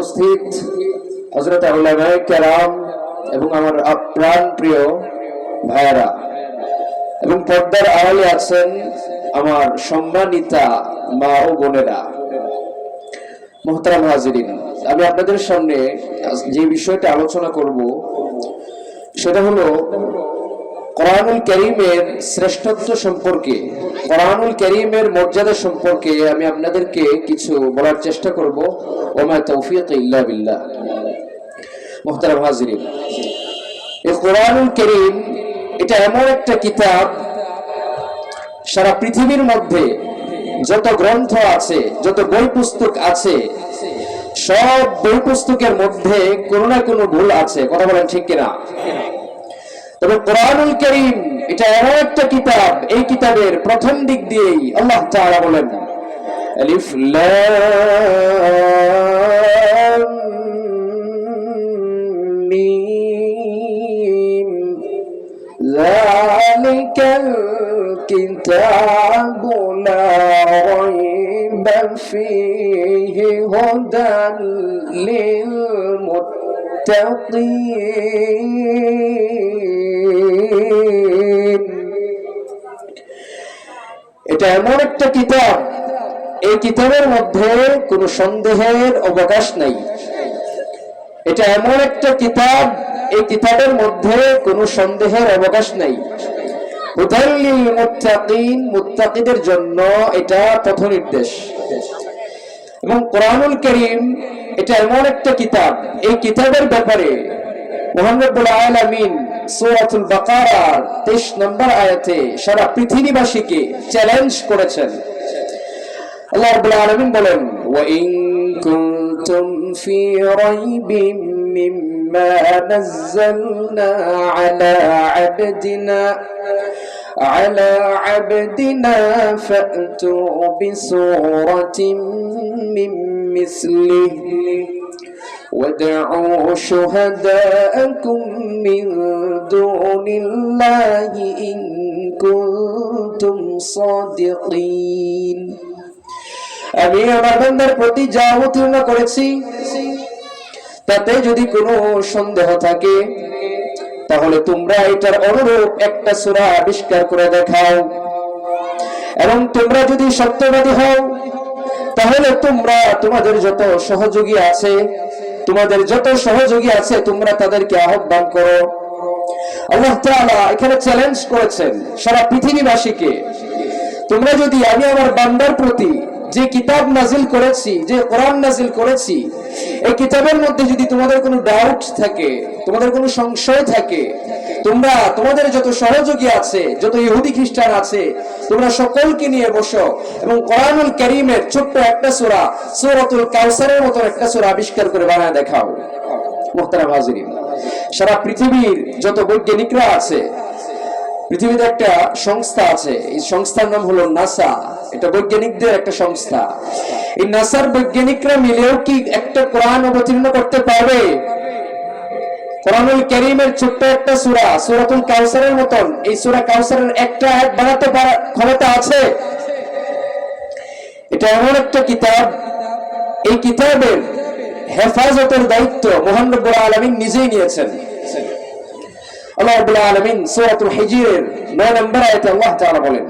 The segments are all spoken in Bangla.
উপস্থিত হজরত কেরাম এবং আমার প্রাণ প্রিয় ভাইয়েরা। এবং পর্দার আড়ালে আছেন আমার সম্মানিতা মা ও বোনেরা। মোহতারাম হাজিরিন, আমি আপনাদের সামনে যে বিষয়টা আলোচনা করব, সেটা হলো কোরআনুল করিমের শ্রেষ্ঠত্ব সম্পর্কে, কোরআনুল করিমের মর্যাদা সম্পর্কে আমি আপনাদেরকে কিছু বলার চেষ্টা করব। তৌফিক ইল্লা বিল্লাহ। এই কোরআনুল করিম, এটা এমন একটা কিতাব, সারা পৃথিবীর মধ্যে যত গ্রন্থ আছে, যত বই পুস্তক আছে, সব বই পুস্তকের মধ্যে কোনো না কোনো ভুল আছে। কথা বলেন ঠিক কিনা? তবে কোরআনুল করিম এটা এমন একটা কিতাব এই কিতাবের প্রথম দিক দিয়েই আল্লাহ তাআলা বলেন আলিফ লাম মিম ذلك الكتاب لا ريب فيه هدى للمتقين এটা এমন একটা কিতাব এই কিতাবের মধ্যে কোনো সন্দেহের অবকাশ নাই এটা এমন একটা কিতাব এই কিতাবের মধ্যে কোনো সন্দেহের অবকাশ নাই জন্য এটা পথ নির্দেশ এবং কোরআনুল করিম এটা এমন একটা কিতাব এই কিতাবের ব্যাপারে মোহাম্মদুল আলামিন সূরাতুল বাকারার 23 নম্বর আয়াতে সারা পৃথিবীবাসীকে চ্যালেঞ্জ করেছেন আল্লাহ রাব্বুল আলামিন বলেন ওয়া ইন কুনতুম ফি রাইবিম মিম্মা নাযালনা আলা আবদিনা على عبدنا فأتوا بسورة من مثله وادعوا شهداءكم من دون الله إن كنتم صادقين আমি আমার বান্দার প্রতি যা অবতীর্ণ করেছি তাতে যদি কোনো সন্দেহ থাকে তাহলে তোমরা এটার অনুরূপ একটা সূরা আবিষ্কার করে দেখাও এবং তোমরা যদি সত্যবাদী হও তাহলে তোমরা তোমাদের যত সহযোগী আছে, তোমাদের যত সহযোগী আছে, তোমরা তাদেরকে আহ্বান করো। আল্লাহ তাআলা এখানে চ্যালেঞ্জ করেছেন সারা পৃথিবীবাসীকে। তোমরা যদি আমি আমার বান্দার প্রতি যে কিতাব নাজিল করেছি, যে কোরআন নাজিল করেছি, এই কিতাবের মধ্যে যদি তোমাদের কোনো ডাউট থাকে, তোমাদের কোনো সংশয় থাকে তোমরা, তোমাদের যত সহযোগী আছে, যত ইহুদি খ্রিস্টান আছে, তোমরা সকলকে নিয়ে বসো। এবং কোরআনুল করিমের ছোট্ট একটা সূরা, সূরাতুল কাউসারের মতো একটা সূরা আবিষ্কার করে বানায় দেখাও। মুহতারাম হাজিরিন, সারা পৃথিবীর যত বৈজ্ঞানিকরা আছে, পৃথিবীতে একটা সংস্থা আছে। এই সংস্থার নাম হলো নাসা। এটা বৈজ্ঞানিকদের একটা সংস্থা। এই নাসার বৈজ্ঞানিকরা মিলেও কি একটা কোরআন অবতীর্ণ করতে পারবে? কোরআনুল করিমের ছোট্ট একটা সূরা, সূরাতুল কাউসারের মতন। এই সূরা কাউসারের একটা আয়াত বানাতে পারার ক্ষমতা আছে? এটা এমন একটা কিতাব। এই কিতাবের হেফাজতের দায়িত্ব মহান রব্বুল আলামিন নিজেই নিয়েছেন। আল্লাহ রাব্বুল আলামিন সূরাতুল হিজরের 9 নম্বর আয়াতে আল্লাহ তাআলা বলেন,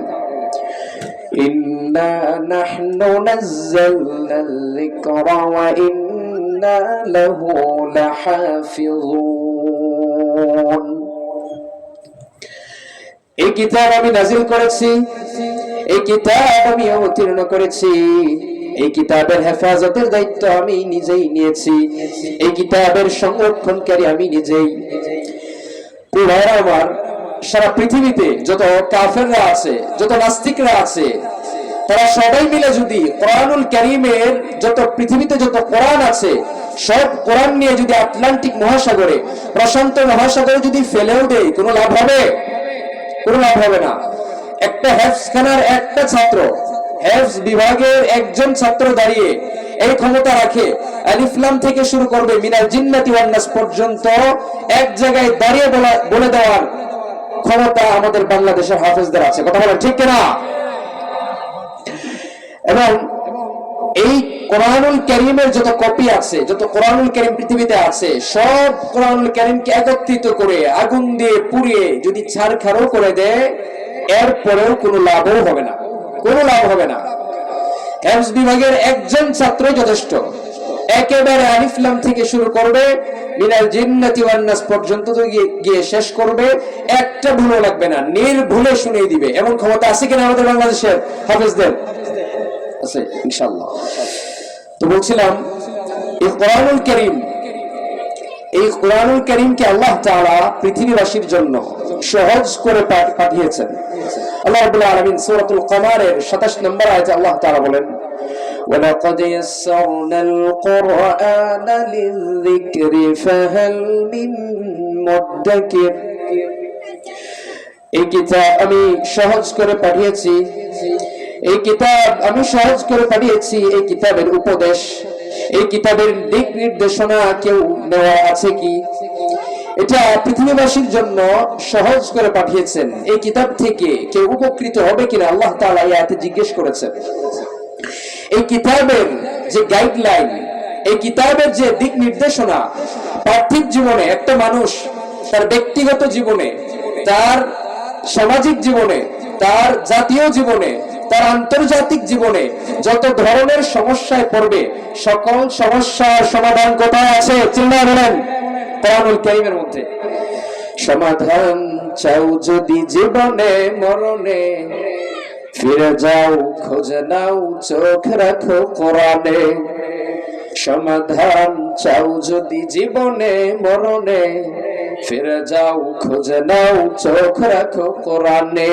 ইন্না নাহনু নাযালনাল যিকরা ওয়া ইন্না লাহু লাহাফিজুন এই কিতাব আমি নাজিল করেছি, এই কিতাব আমি অবতীর্ণ করেছি, এই কিতাবের হেফাজতের দায়িত্ব আমি নিজেই নিয়েছি, এই কিতাবের সংরক্ষণকারী আমি নিজেই। আমার, সারা পৃথিবীতে যত কাফেররা আছে, যত নাস্তিকরা আছে, তারা সবাই মিলে যদি কোরআনুল করিমের যত পৃথিবীতে যত কোরআন আছে সব কোরআন নিয়ে যদি আটলান্টিক মহাসাগরে, প্রশান্ত মহাসাগরে যদি ফেলেও দেয়, কোনো লাভ হবে? কোনো লাভ হবে না। একটা হেফসখানার একটা ছাত্র হেফস বিভাগের একজন ছাত্র দাঁড়িয়ে এই ক্ষমতা রাখে আলিফলাম থেকে শুরু করবে মিনাল জিন্নাতি ওয়ান্নাস পর্যন্ত এক জায়গায় দাঁড়িয়ে বলে দেওয়ার ক্ষমতা আমাদের বাংলাদেশের হাফেজদের আছে। কথা বলেন ঠিক কিনা? এবং এই কোরআনুল করিমের যত কপি আছে, যত কোরআনুল করিম পৃথিবীতে আছে, সব কোরআনুল করিমকে একত্রিত করে, আগুন দিয়ে পুড়িয়ে যদি ছাড়খাড়ও করে দেয়, এরপরেও কোনো লাভও হবে না। কোনো লাভ হবে না। হেফজ বিভাগের একজন ছাত্র যথেষ্ট। একেবারে আলিফলাম থেকে শুরু করবে, মিনাল জিন্নাতি ওয়ান নাস পর্যন্ত তো গিয়ে শেষ করবে। একটা ভুলও লাগবে না, নির্ভুলে শুনিয়ে দিবে। এমন ক্ষমতা আছে কিনা আমাদের বাংলাদেশের হাফেজদের? আছে ইনশাআল্লাহ তো বলছিলাম এই কোরআনুল করিম এই কোরআনুল করিমকে আল্লাহ তাআলা পৃথিবীবাসীর জন্য সহজ করে পা- পাঠিয়েছেন আল্লাহ রাব্বুল আলামিন সূরাতুল কমারের 27 নম্বর আয়াতে আল্লাহ তাআলা বলেন ولقد يسرنا القرآن للذكر فهل من مدكر এই কিতাব আমি সহজ করে পাঠিয়েছি এই কিতাব আমি সহজ করে পাঠিয়েছি, এই কিতাবের উপদেশ। এই কিতাবের দিক নির্দেশনা কেউ নেওয়া আছে কি? এটা পৃথিবীবাসীর জন্য সহজ করে পাঠিয়েছেন। এই কিতাব থেকে কেউ উপকৃত হবে কিনা আল্লাহ তাআলা এই আয়াতে জিজ্ঞেস করেছেন। এই কিতাবের যে গাইডলাইন এই কিতাবের যে দিক নির্দেশনা, পার্থিব জীবনে একটা মানুষ তার ব্যক্তিগত জীবনে, তার সামাজিক জীবনে, তার জাতীয় জীবনে তার আন্তর্জাতিক জীবনে যত ধরনের সমস্যায় পড়বে, সকল সমস্যার সমাধান কোথায় আছে, চিন্তা বলেন কোরআনুল কারীমের মধ্যে। সমাধান চাও যদি জীবনে, মরণে, ফিরে যাও, খোঁজে নাও, চোখ রাখো কোরআনে। সমাধান চাও যদি জীবনে, মরণে, ফিরে যাও, খোঁজে নাও, চোখ রাখো কোরআনে।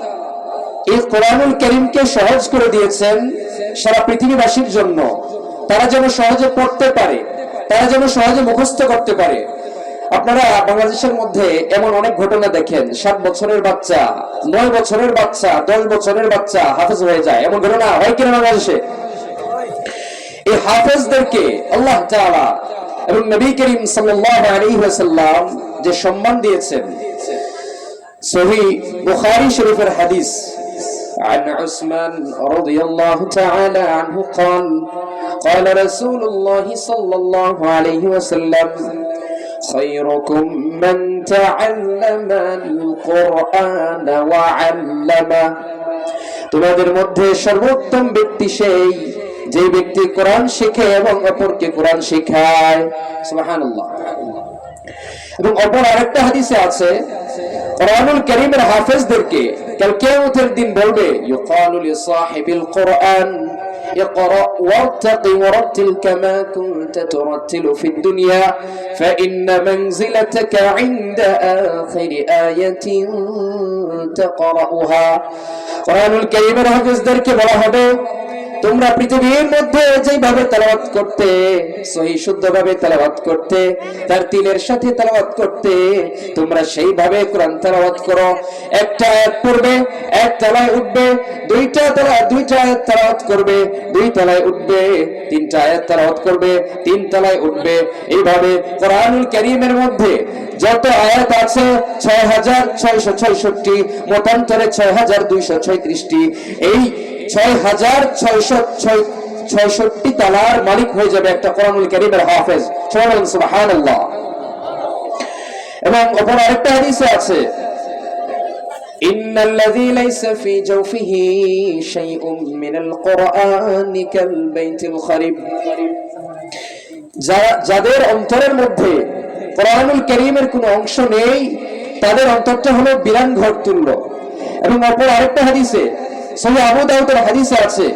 এই কোরআনুল করিমকে সহজ করে দিয়েছেন সারা পৃথিবীবাসীর জন্য। তারা যেন সহজে পড়তে পারে, তারা যেন সহজে মুখস্থ করতে পারে। আপনারা বাংলাদেশের মধ্যে এমন অনেক ঘটনা দেখেন। সাত বছরের বাচ্চা, নয় বছরের বাচ্চা, দশ বছরের বাচ্চা হাফেজ হয়ে যায়। এমন ঘটনা হয় কিনা বাংলাদেশে? এই হাফেজদেরকে আল্লাহ তাআলা এবং নবী করিম সাল্লাল্লাহু আলাইহি ওয়াসাল্লাম যে সম্মান দিয়েছেন। সহি বুখারী শরীফের হাদিস عن عثمان رضي الله تعالى عنه قال قال رسول الله صلى الله عليه وسلم خيركم من تعلم القرآن وعلمه তোমাদের মধ্যে সর্বোত্তম ব্যক্তি সেই যে ব্যক্তি কোরআন শিখে এবং অপরকে কোরআন শেখায় সুবহানাল্লাহ এবং অপর আরেকটা হাদিসে আছে কোরআনুল কারীমের হাফেজদেরকে কাল কিয়ামতের দিন বলবে ইউকালু লিসাহিবিল কোরআন اقرأ وارتق ورتل كما كنت ترتل في الدنيا فإن منزلتك عند آخر آية تقرأها قرآن الكريم হাফেজদেরকে বলা হবে তোমরা পৃথিবীর মধ্যে যেভাবে তেলাওয়াত করতে, সহি শুদ্ধভাবে তেলাওয়াত করতে, তার তিলের সাথে তেলাওয়াত করতে, তোমরা সেইভাবে কোরআন তেলাওয়াত করো। একটা আয়াত পড়বে, এক তলায় উঠবে, দুইটা তলা, দুইটা আয়াত তেলাওয়াত করবে, দুই তলায় উঠবে, তিনটা আয়াত তেলাওয়াত করবে, তিন তলায় উঠবে। এইভাবে কোরআনুল কারীমের মধ্যে যত আয়াত আছে, ছয় হাজার ছয়শো ছয়ষট্টি মতান্তরে ছয় হাজার দুইশো ছয়ত্রিশটি। এই ছয় হাজার ছয়শো ছয় ছয়ষট্টি তালার মালিক হয়ে যাবে একটা কোরআনুল কারীমের হাফেজ সবাই বলেন সুবহানাল্লাহ এবং অপর আরেকটা হাদিসে আছে إن الذي ليس في جوفه شيء من القرآن كالبيت الخريب যারা যাদের অন্তরের মধ্যে কোরআনুল করিমের কোনো অংশ নেই তাদের অন্তরটা হলো বিরান ঘর তুল্য এবং অপর আরেকটা হাদিসে صحيح أبو داود الحديث أتسي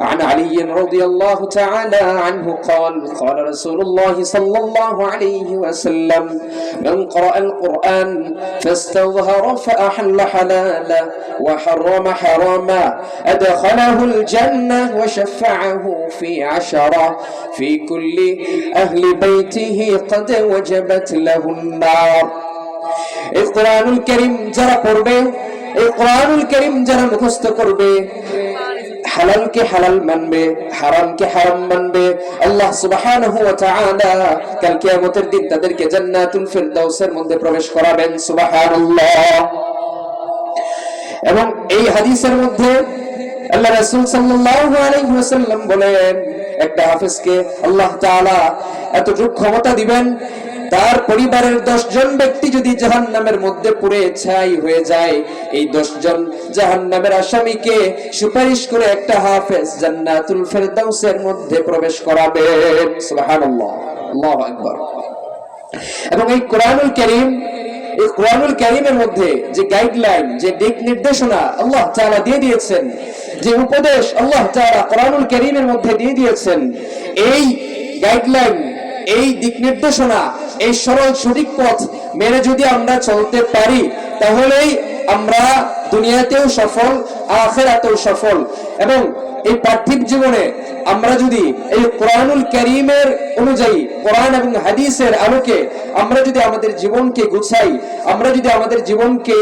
عن علي رضي الله تعالى عنه قال قال رسول الله صلى الله عليه وسلم من قرأ القرآن فاستظهر فأحل حلالا وحرم حراما أدخله الجنة وشفعه في عشرة في كل أهل بيته قد وجبت له النار. القرآن الكريم جرى قربه এই কোরআনুল করিম যারা মুখস্থ করবে, হালালকে হালাল মানবে, হারামকে হারাম মানবে, আল্লাহ সুবহানাহু ওয়া তাআলা কাল কিয়ামতের দিন তাদেরকে জান্নাতুল ফিরদাউসের মধ্যে প্রবেশ করাবেন, সুবহানাল্লাহ। এবং এই হাদিসের মধ্যে আল্লাহ রাসূল সাল্লাল্লাহু আলাইহি ওয়াসাল্লাম বলেন, একটা হাফেজকে আল্লাহ তাআলা এতটুকু ক্ষমতা দিবেন তার পরিবারের দশ জন ব্যক্তি যদি জাহান নামের মধ্যে পুড়ে ছাই হয়ে যায়, এই দশ জন জাহান নামের আসামিকে সুপারিশ করে একটা হাফেজ জান্নাতুল ফেরদাউসের মধ্যে প্রবেশ করাবেন সুবহানাল্লাহ। আল্লাহু আকবার। এবং এই কোরআনুল করিম, এই কোরআনুল করিমের মধ্যে যে গাইডলাইন যে দিক নির্দেশনা আল্লাহ তাআলা দিয়ে দিয়েছেন, যে উপদেশ আল্লাহ তাআলা কোরআনুল করিমের মধ্যে দিয়ে দিয়েছেন, এই গাইডলাইন এই দিক নির্দেশনা, এই সরল সঠিক পথ মেনে যদি আমরা চলতে পারি, তাহলেই আমরা দুনিয়াতেও সফল, আখেরাতেও সফল। এবং এই পার্থিব জীবনে আমরা যদি এই কোরআনুল করিমের অনুযায়ী, কোরআন এবং হাদিসের আলোকে আমরা যদি আমাদের জীবনকে গুছাই, আমরা যদি আমাদের জীবনকে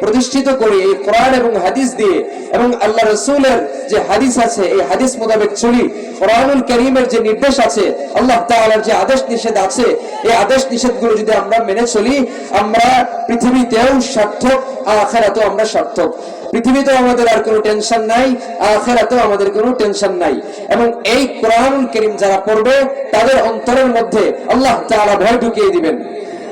প্রতিষ্ঠিত করি এই কোরআন এবং হাদিস দিয়ে। এবং আল্লাহ রসুলের যে হাদিস আছে, এই হাদিস মোতাবেক চলি। কোরআনুল করিমের যে নির্দেশ আছে, আল্লাহ তাআলার যে আদেশ নিষেধ আছে, এই আদেশ নিষেধগুলো যদি আমরা মেনে চলি, আমরা পৃথিবীতেও সার্থক, আখেরাতেও আমরা সার্থক। পৃথিবীতেও আমাদের আর কোনো টেনশন নাই, আখেরাতেও আমাদের কোনো টেনশন নাই। এবং এই কোরআনুল করিম যারা পড়বে, তাদের অন্তরের মধ্যে আল্লাহ তাআলা ভয় ঢুকিয়ে দিবেন।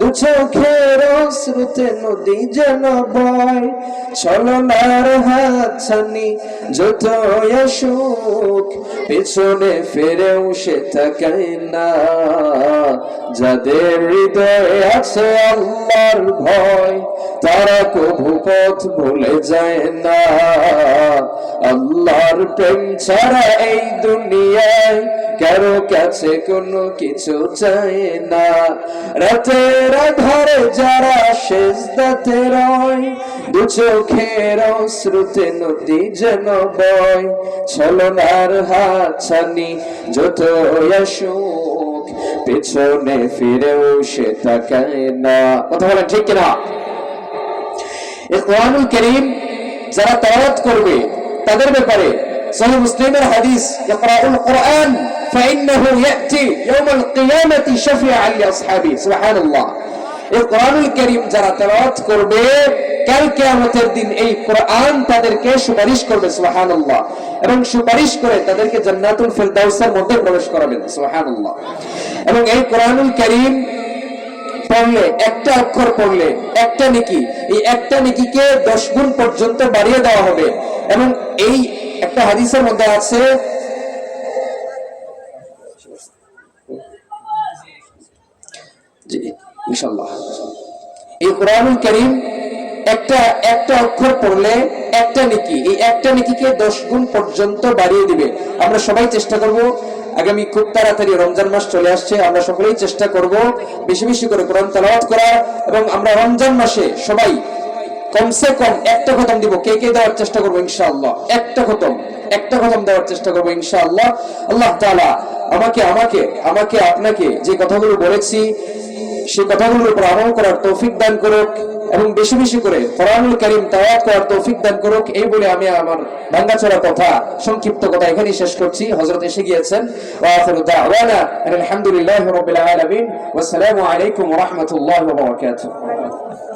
দু চোখের শ্রুতে নদী যেন বয়, ছলনার হাত ছানি যত সুখ পেছনে ফেরেও সে তাকায় না। যাদের হৃদয়ে আছে আল্লাহর ভয় তারা কভু পথ ভুলে যায় না। আল্লাহর প্রেম ছাড়া এই দুনিয়ায় কারও কাছে কোনো কিছু চায় না। রাতের আধারে যারা শেষ দাতে রয়, দু চোখের শ্রুতে নদী যেন বয়। ছলনার হাত ছানি যত সুখ পেছনে ফিরেও সে তাকায় না। কথা বলেন ঠিক কিনা? কোরআনুল করিম যারা তাওয়াত করবে তাদের ব্যাপারে সহি মুসলিমের হাদিস ইকরাউল কোরআন فإنه يأتي يوم القيامة شفيعا لأصحابه سبحان الله এই কোরআনুল করিম যারা তেলাওয়াত করবে কাল কিয়ামতের দিন এই কোরআন তাদেরকে সুপারিশ করবে সুবহানাল্লাহ এবং সুপারিশ করে তাদেরকে জান্নাতুল ফিরদাউসের মধ্যে প্রবেশ করাবেন সুবহানাল্লাহ এবং এই কোরআনুল করিম পড়লে, একটা অক্ষর পড়লে, একটা নেকি। এই একটা নেকিকে দশ গুণ পর্যন্ত বাড়িয়ে দেওয়া হবে। এবং এই একটা হাদিসের মধ্যে আছে এই কোরআনুল করিম একটা একটা অক্ষর পড়লে একটা নেকি, এই একটা নেকিকে দশ গুণ পর্যন্ত বাড়িয়ে দিবে। আমরা সবাই চেষ্টা করব আগামী খুব তাড়াতাড়ি রমজান মাস চলে আসছে, আমরা সকলেই চেষ্টা করব বেশি বেশি করে কোরআন তেলাওয়াত করা এবং আমরা রমজান মাসে সবাই কমসে কম একটা খতম দিব। কে কে দেওয়ার চেষ্টা করব ইনশাআল্লাহ? একটা খতম একটা খতম দেওয়ার চেষ্টা করব ইনশাআল্লাহ। আল্লাহ তাআলা আমাকে আমাকে আমাকে, আপনাকে যে কথাগুলো বলেছি সেই কথাগুলোর উপর আমল করার তৌফিক দান করুক। এবং বেশি বেশি করে কোরআনুল করিম তাওয়াত করার তৌফিক দান করুক, এই বলে আমি আমার ভাঙ্গাচোরা কথা, সংক্ষিপ্ত কথা এখানেই শেষ করছি। হযরত এসে গিয়েছেন। আখিরু আলহামদুলিল্লাহি আলামিন। ওয়া আসসালামু আলাইকুম রাহমাতুল্লাহি